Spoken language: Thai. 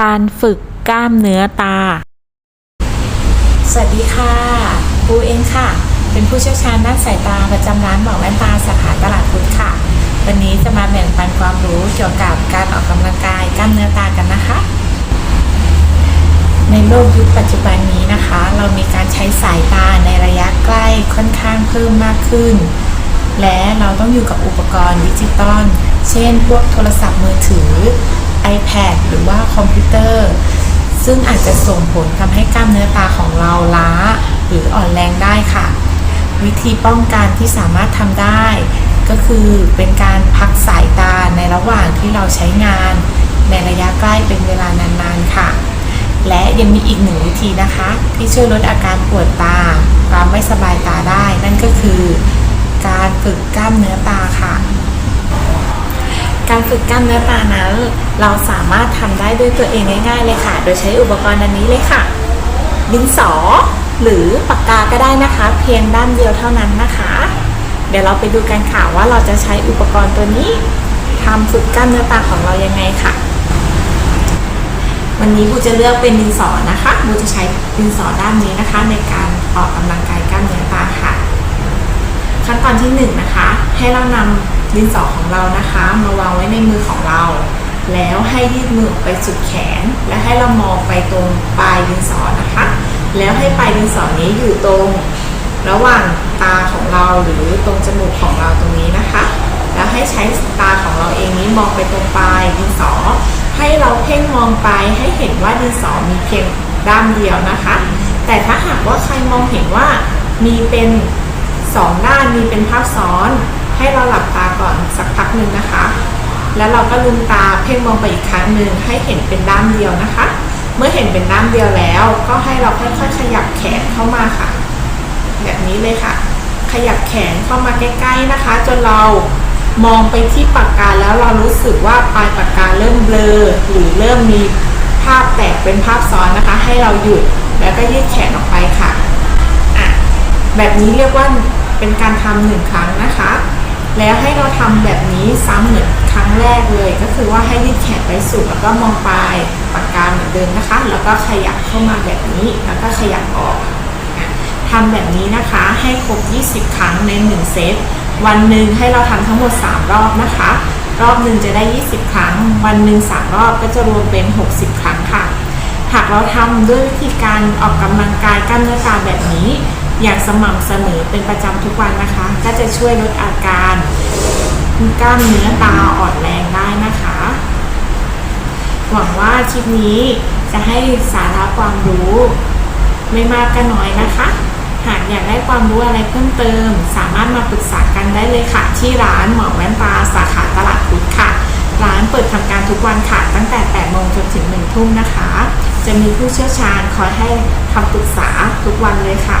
การฝึกกล้ามเนื้อตา สวัสดีค่ะ ปูเองค่ะ เป็นผู้เชี่ยวชาญด้านสายตาประจำร้านหมอแว่นตาสาขาตลาดพุทธค่ะ วันนี้จะมาแบ่งปันความรู้เกี่ยวกับการออกกำลังกายกล้ามเนื้อตากันนะคะ ในโลกยุคปัจจุบันนี้นะคะ เรามีการใช้สายตาในระยะใกล้ค่อนข้างเพิ่มมากขึ้น และเราต้องอยู่กับอุปกรณ์ดิจิตอล เช่น พวกโทรศัพท์มือถือ iPad หรือว่าคอมพิวเตอร์ ซึ่งอาจจะส่งผลทำให้กล้ามเนื้อตาของเราล้า หรืออ่อนแรงได้ค่ะ วิธีป้องกันที่สามารถทำได้ ก็คือเป็นการพักสายตาในระหว่างที่เราใช้งาน ในระยะใกล้เป็นเวลานานๆค่ะ และยังมีอีกหนึ่งวิธีนะคะ ที่ช่วยลดอาการปวดตาความไม่สบายตาได้ นั่นก็คือ การฝึกกล้ามเนื้อตาค่ะ การฝึกกล้ามเนื้อตานั้น เราสามารถทำได้ด้วยตัวเองง่าย ๆ เลยค่ะ โดยใช้อุปกรณ์อันนี้เลยค่ะ ดินสอ หรือปากกาก็ได้นะคะ เพียงด้านเดียวเท่านั้นนะคะ เดี๋ยวเราไปดูกันค่ะว่าเราจะใช้อุปกรณ์ตัวนี้ทำฝึกกล้ามเนื้อตาของเรายังไงค่ะ วันนี้บูจะเลือกเป็นดินสอนะคะบูจะใช้ดินสอด้านนี้นะคะ ในการออกกำลังกายกล้ามเนื้อตาค่ะ ขั้นตอนที่1นงนะคะ ให้เรานำ ดินสอของเรานะคะ มาวางไว้ในมือของเรา แล้วให้ยืดมือออกไปสุดแขน และให้เรามองไปตรงปลายดินสอนะคะ แล้วให้ปลายดินสอนี้อยู่ตรงระหว่างตาของเราหรือตรงจมูกของเราตรงนี้นะคะ แล้วให้ใช้ตาของเราเองนี้มองไปตรงปลายดินสอ ให้เราเพ่งมองไปให้เห็นว่าดินสอมีเพียงด้านเดียวนะคะ แต่ถ้าหากว่าใครมองเห็นว่ามีเป็นสองด้านมีเป็นภาพซ้อน ให้เราหลับตาก่อนสักพักหนึ่งนะคะ แล้วเราก็ลืมตาเพ่งมองไปอีกครั้งหนึ่งให้เห็นเป็นด้านเดียวนะคะ เมื่อเห็นเป็นด้านเดียวแล้ว ก็ให้เราค่อยๆขยับแขนเข้ามาค่ะ แบบนี้เลยค่ะ ขยับแขนเข้ามาใกล้ๆนะคะ จนเรามองไปที่ปากกาแล้วเรารู้สึกว่าปลายปากกาเริ่มเบลอหรือเริ่มมีภาพแตกเป็นภาพซ้อนนะคะ ให้เราหยุดแล้วก็ยืดแขนออกไปค่ะ อะ แบบนี้เรียกว่าเป็นการทำหนึ่งครั้งนะคะ แล้วให้เราทำแบบนี้ซ้ำเหมือนครั้งแรกเลยก็คือว่าให้ยืดแขนไปสุดแล้วก็มองปลายปากกาเหมือนเดิมนะคะ แล้วก็ขยับเข้ามาแบบนี้แล้วก็ขยับออกทำแบบนี้นะคะให้ครบ 20 ครั้งใน 1 เซต วันหนึ่งให้เราทำทั้งหมด 3 รอบนะคะ รอบหนึ่งจะได้ 20 ครั้ง วันหนึ่ง3 รอบก็จะรวมเป็น 60 ครั้งค่ะ หากเราทำด้วยวิธีการออกกำลังกายกล้ามเนื้อตาแบบนี้ อย่างสม่ำเสมอเป็นประจำทุกวันนะคะ ก็จะช่วยลดอาการกล้ามเนื้อตาอ่อนแรงได้นะคะ หวังว่าคลิปนี้จะให้สาระความรู้ ไม่มากก็น้อยนะคะ หากอยากได้ความรู้อะไรเพิ่มเติม สามารถมาปรึกษากันได้เลยค่ะ ที่ร้านหมอแว่นตาสาขาตลาดพุทธค่ะ ร้านเปิดทำการทุกวันค่ะ ตั้งแต่8โมงจนถึง1ทุ่มนะคะ จะมีผู้เชี่ยวชาญคอยให้คำปรึกษาทุกวันเลยค่ะ